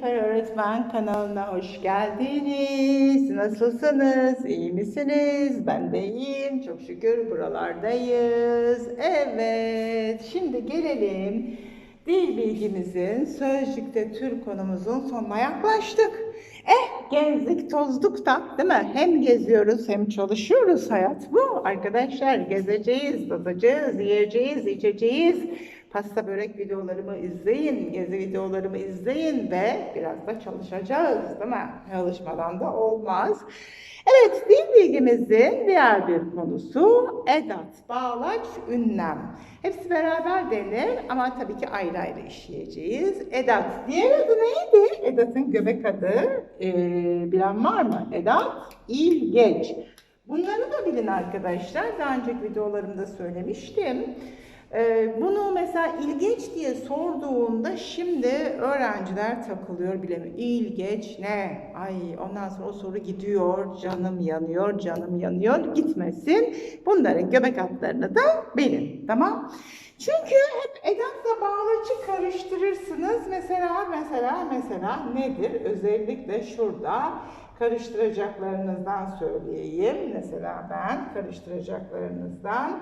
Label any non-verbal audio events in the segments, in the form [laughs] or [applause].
Nilüfer Öğretmen kanalına hoş geldiniz. Nasılsınız? İyi misiniz? Ben de iyiyim. Çok şükür buralardayız. Evet, şimdi gelelim dil bilgimizin sözcükte tür konumuzun sonuna yaklaştık. Eh, gezdik tozduk da değil mi? Hem geziyoruz hem çalışıyoruz. Hayat bu arkadaşlar. Gezeceğiz, tozacağız, yiyeceğiz, içeceğiz. Pasta börek videolarımı izleyin, gezi videolarımı izleyin ve biraz da çalışacağız değil mi? Çalışmadan da olmaz. Evet, dil bilgimizin diğer bir konusu edat, bağlaç, ünlem. Hepsi beraber denir ama tabii ki ayrı ayrı işleyeceğiz. Edat, diğer adı neydi? Edat'ın göbek adı ee, bilen var mı? Edat, ilgeç. Bunları da bilin arkadaşlar. Daha önceki videolarımda söylemiştim. Ee, bunu mesela ilginç diye sorduğunda şimdi öğrenciler takılıyor bilemiyor. İlgeç ne? Ay ondan sonra o soru gidiyor. Canım yanıyor, canım yanıyor. Gitmesin. Bunların göbek atlarını da bilin. Tamam? Çünkü hep edatla bağlaçı karıştırırsınız. Mesela, mesela, mesela nedir? Özellikle şurada karıştıracaklarınızdan söyleyeyim. Mesela ben karıştıracaklarınızdan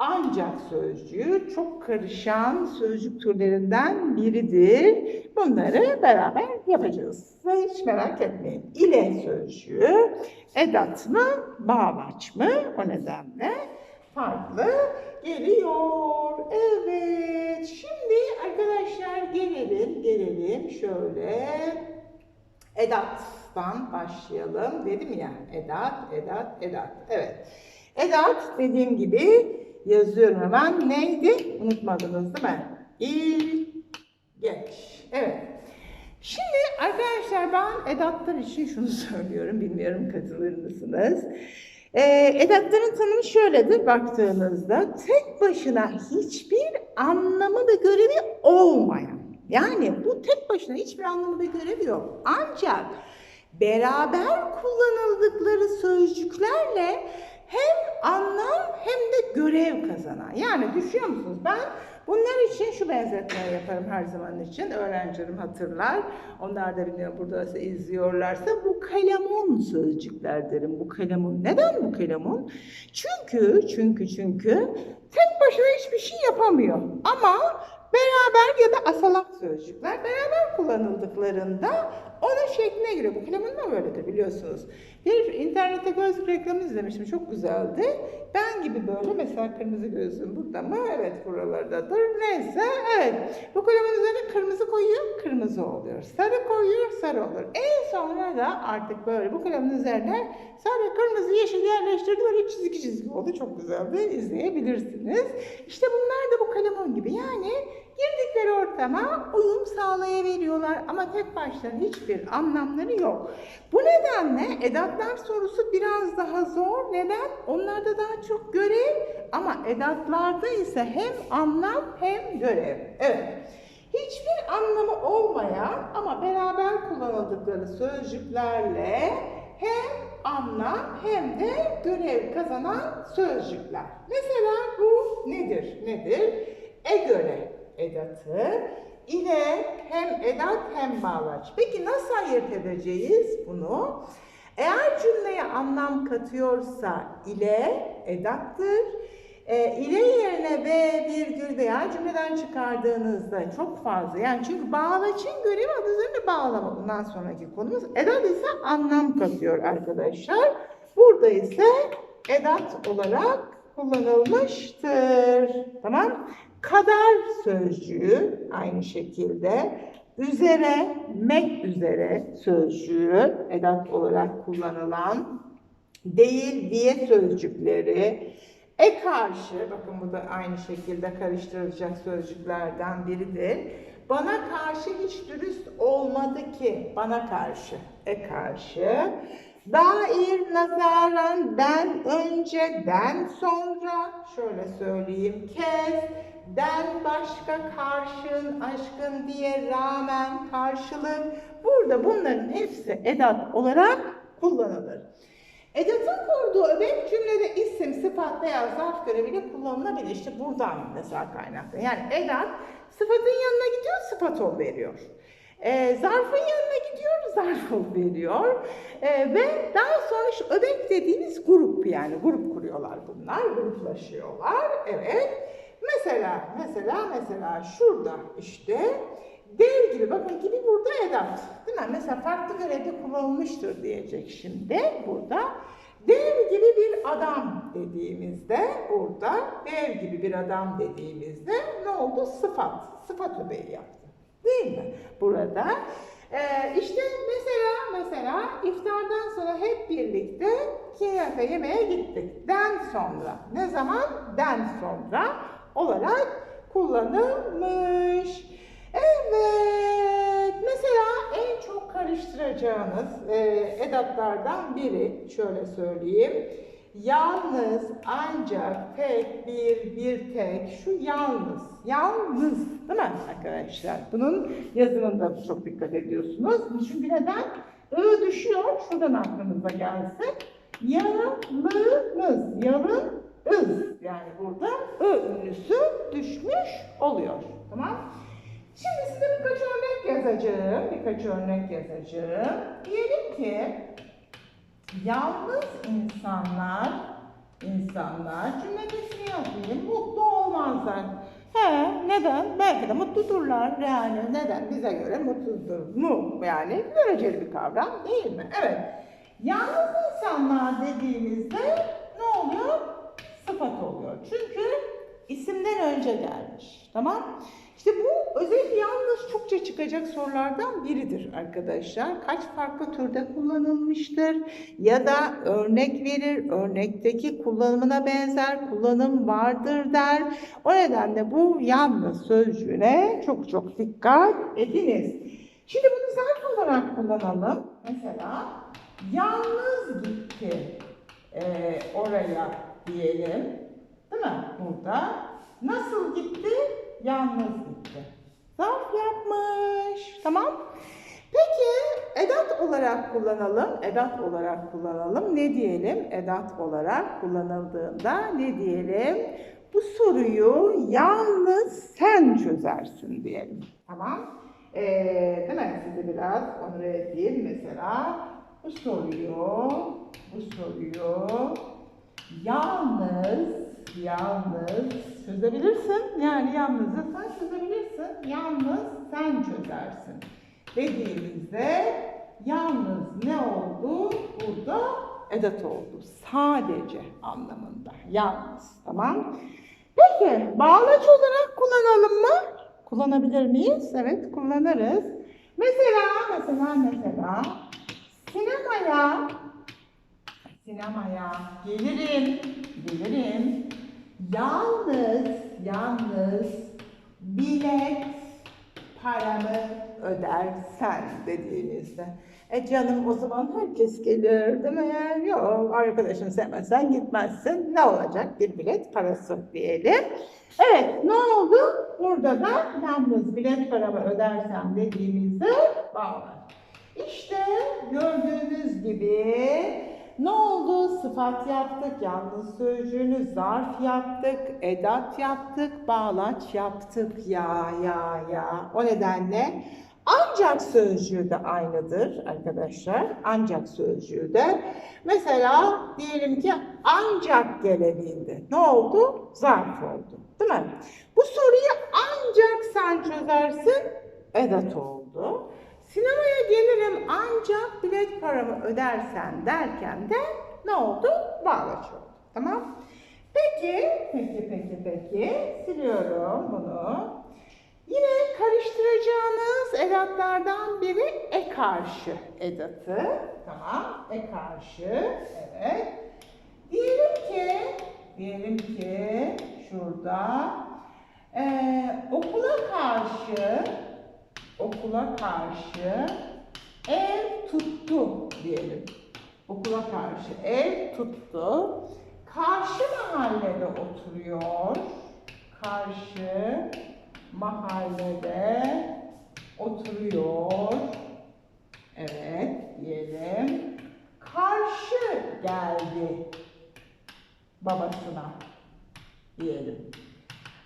ancak sözcüğü çok karışan sözcük türlerinden biridir. Bunları beraber yapacağız. Ve hiç merak etmeyin. İle sözcüğü edat mı, bağlaç mı? O nedenle farklı geliyor. Evet. Şimdi arkadaşlar gelelim, gelelim şöyle edattan başlayalım. Dedim ya edat, edat, edat. Evet. Edat dediğim gibi yazıyorum hemen. Neydi? Unutmadınız değil mi? İl, geç. Evet. Şimdi arkadaşlar ben edatlar için şunu [laughs] söylüyorum. Bilmiyorum katılır mısınız? Ee, edatların tanımı şöyledir baktığınızda tek başına hiçbir anlamı ve görevi olmayan. Yani bu tek başına hiçbir anlamı ve görevi yok. Ancak beraber kullanıldıkları sözcüklerle hem anlam hem de görev kazanan. Yani düşünüyor musunuz? Ben bunlar için şu benzetmeyi yaparım her zaman için. Öğrencilerim hatırlar. Onlar da bilmiyorum burada izliyorlarsa bu kalemun sözcükler derim. Bu kalemun. Neden bu kalemun? Çünkü, çünkü, çünkü tek başına hiçbir şey yapamıyor. Ama beraber ya da asalak sözcükler beraber kullanıldıklarında onun şekline giriyor. Bu da böyledir biliyorsunuz. Bir internette gözlük reklamı izlemiştim. Çok güzeldi. Ben gibi böyle mesela kırmızı gözlüğüm burada mı? Evet buralardadır. Neyse evet. Bu kalemun üzerine kırmızı koyuyor. Kırmızı oluyor. Sarı koyuyor. Sarı olur. En sonra da artık böyle bu kalemun üzerine sarı, kırmızı, yeşil yerleştirdi. Böyle çizgi çizgi oldu. Çok güzeldi. İzleyebilirsiniz. İşte bunlar da bu kalemun gibi. Yani girdikleri ortama uyum sağlayabiliyorlar ama tek başlarına hiçbir anlamları yok. Bu nedenle edatlar sorusu biraz daha zor. Neden? Onlarda daha çok görev ama edatlarda ise hem anlam hem görev. Evet. Hiçbir anlamı olmayan ama beraber kullanıldıkları sözcüklerle hem anlam hem de görev kazanan sözcükler. Mesela bu nedir? Nedir? E göre edatı ile hem edat hem bağlaç. Peki nasıl ayırt edeceğiz bunu? Eğer cümleye anlam katıyorsa ile edattır. E, ile yerine ve virgül veya cümleden çıkardığınızda çok fazla. Yani çünkü bağlaçın görevi adı üzerinde bağlama. Bundan sonraki konumuz. Edat ise anlam katıyor arkadaşlar. Burada ise edat olarak kullanılmıştır. Tamam. Kadar sözcüğü aynı şekilde üzere, mek üzere sözcüğü edat olarak kullanılan değil diye sözcükleri e karşı, bakın bu da aynı şekilde karıştırılacak sözcüklerden biridir. Bana karşı hiç dürüst olmadı ki, bana karşı, e karşı. Dair nazaran den önce, den sonra, şöyle söyleyeyim kez, den başka karşın, aşkın diye rağmen karşılık. Burada bunların hepsi edat olarak kullanılır. Edatın kurduğu öbek cümlede isim, sıfat veya zarf göreviyle kullanılabilir. İşte buradan mesela kaynaklı. Yani edat sıfatın yanına gidiyor, sıfat ol veriyor. E, zarfın yanına gidiyor, zarfı veriyor. E, ve daha sonra şu öbek dediğimiz grup yani grup kuruyorlar bunlar, gruplaşıyorlar. Evet. Mesela, mesela, mesela şurada işte dev gibi, bakın gibi burada edat. Değil mi? Mesela farklı görevde kullanılmıştır diyecek şimdi burada. Dev gibi bir adam dediğimizde burada, dev gibi bir adam dediğimizde ne oldu? Sıfat, sıfat öbeği yaptı. Değil mi? Burada. Ee, işte mesela, mesela iftardan sonra hep birlikte kinafe yemeğe gittik. Den sonra. Ne zaman? Den sonra olarak kullanılmış. Evet. Mesela en çok karıştıracağınız e, edatlardan biri şöyle söyleyeyim. Yalnız, ancak, tek, bir, bir tek, şu yalnız. Yalnız, değil mi arkadaşlar? Bunun yazımında çok dikkat ediyorsunuz. Çünkü neden? I düşüyor, şuradan aklınıza gelsin. Yalınız, yalın, ız. Yani burada ı ünlüsü düşmüş oluyor. Tamam? Şimdi size birkaç örnek yazacağım. Birkaç örnek yazacağım. Diyelim ki yalnız insanlar insanlar cümlesini yazayım. Mutlu olmazlar. He, neden? Belki de mutludurlar. Yani neden? Bize göre mutsuzdur mu? Yani göreceli bir kavram değil mi? Evet. Yalnız insanlar dediğimizde ne oluyor? Sıfat oluyor. Çünkü isimden önce gelmiş. Tamam? İşte bu özellikle yalnız çokça çıkacak sorulardan biridir arkadaşlar. Kaç farklı türde kullanılmıştır ya da örnek verir, örnekteki kullanımına benzer kullanım vardır der. O nedenle bu yalnız sözcüğüne çok çok dikkat ediniz. Şimdi bunu zarf olarak kullanalım. Mesela yalnız gitti e, oraya diyelim. Değil mi? Burada. Nasıl gitti? Yalnız gitti. Zarf yapmış. Tamam. Peki edat olarak kullanalım. Edat olarak kullanalım. Ne diyelim? Edat olarak kullanıldığında ne diyelim? Bu soruyu yalnız sen çözersin diyelim. Tamam. Ee, mi? Sizi biraz onur edeyim mesela. Bu soruyu, bu soruyu yalnız, yalnız çözebilirsin. Yani yalnızı sen çözebilirsin. Yalnız sen çözersin. Dediğimizde yalnız ne oldu? Burada edat oldu. Sadece anlamında. Yalnız. Tamam. Peki bağlaç olarak kullanalım mı? Kullanabilir miyiz? Evet kullanırız. Mesela, mesela, mesela sinemaya sinemaya gelirim, gelirim. Yalnız, yalnız bilet paramı ödersen dediğimizde. E canım o zaman herkes gelir değil mi? Yok arkadaşım sevmezsen gitmezsin. Ne olacak? Bir bilet parası diyelim. Evet ne oldu? Burada da yalnız bilet paramı ödersem dediğimizde bağlar. İşte gördüğünüz gibi ne oldu? Sıfat yaptık, yalnız sözcüğünü zarf yaptık, edat yaptık, bağlaç yaptık. Ya ya ya. O nedenle ancak sözcüğü de aynıdır arkadaşlar. Ancak sözcüğü de. Mesela diyelim ki ancak gelebildi. Ne oldu? Zarf oldu. Değil mi? Bu soruyu ancak sen çözersin. Edat oldu. Sinemaya gelirim ancak bilet paramı ödersen derken de ne oldu? Bağlaç oldu. Tamam. Peki, peki, peki, peki. Siliyorum bunu. Yine karıştıracağınız edatlardan biri e karşı edatı. Tamam. E karşı. Evet. Diyelim ki, diyelim ki şurada eee, okula karşı okula karşı ev tuttu diyelim. Okula karşı ev tuttu. Karşı mahallede oturuyor. Karşı mahallede oturuyor. Evet diyelim. Karşı geldi babasına diyelim.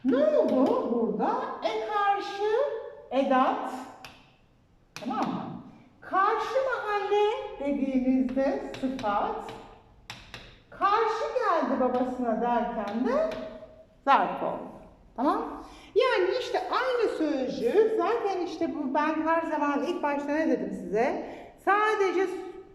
Ne oldu burada? E karşı edat Tamam mı? Karşı mahalle dediğimizde sıfat. Karşı geldi babasına derken de zarf oldu. Tamam? Yani işte aynı sözcüğü zaten işte bu ben her zaman ilk başta ne dedim size? Sadece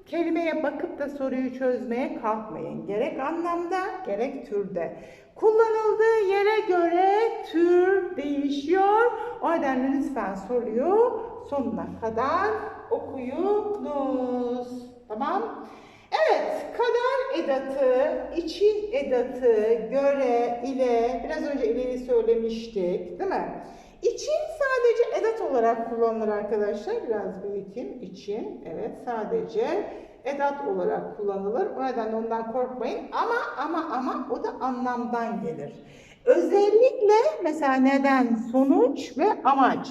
kelimeye bakıp da soruyu çözmeye kalkmayın. Gerek anlamda gerek türde. Kullanıldığı yere göre tür değişiyor. O nedenle lütfen soruyu sonuna kadar okuyunuz. Tamam? Evet, kadar edatı, için edatı, göre, ile, biraz önce ileyi söylemiştik, değil mi? İçin sadece edat olarak kullanılır arkadaşlar. Biraz büyüteyim. İçin, evet sadece edat olarak kullanılır. O nedenle ondan korkmayın. Ama ama ama o da anlamdan gelir. Özellikle mesela neden, sonuç ve amaç.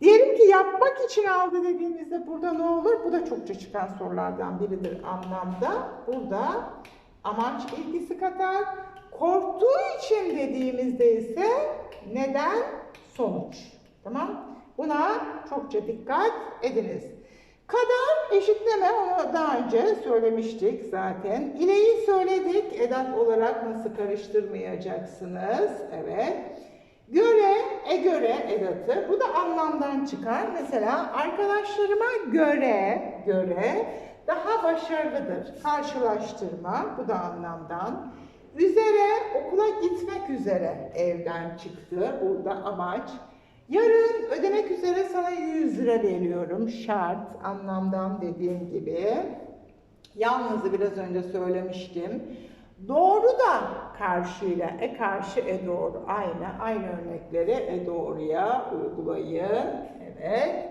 Diyelim ki yapmak için aldı dediğimizde burada ne olur? Bu da çokça çıkan sorulardan biridir anlamda. Burada amaç ilgisi katar. Korktuğu için dediğimizde ise neden, sonuç. Tamam? Buna çokça dikkat ediniz. Kadar eşitleme onu daha önce söylemiştik zaten. İleyi söyledik. Edat olarak nasıl karıştırmayacaksınız? Evet. Göre, e göre edatı. Bu da anlamdan çıkar. Mesela arkadaşlarıma göre, göre daha başarılıdır. Karşılaştırma, bu da anlamdan. Üzere, okula gitmek üzere evden çıktı. Burada amaç. Yarın ödemek üzere sana 100 lira veriyorum. Şart, anlamdan dediğim gibi. Yalnızı biraz önce söylemiştim. Doğru da karşıyla e karşı e doğru aynı. Aynı örnekleri e doğruya uygulayın. Evet.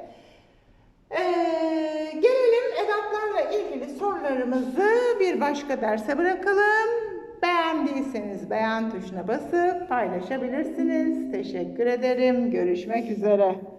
Ee, gelelim edatlarla ilgili sorularımızı bir başka derse bırakalım. Beğendiyseniz beğen tuşuna basıp paylaşabilirsiniz. Teşekkür ederim. Görüşmek üzere.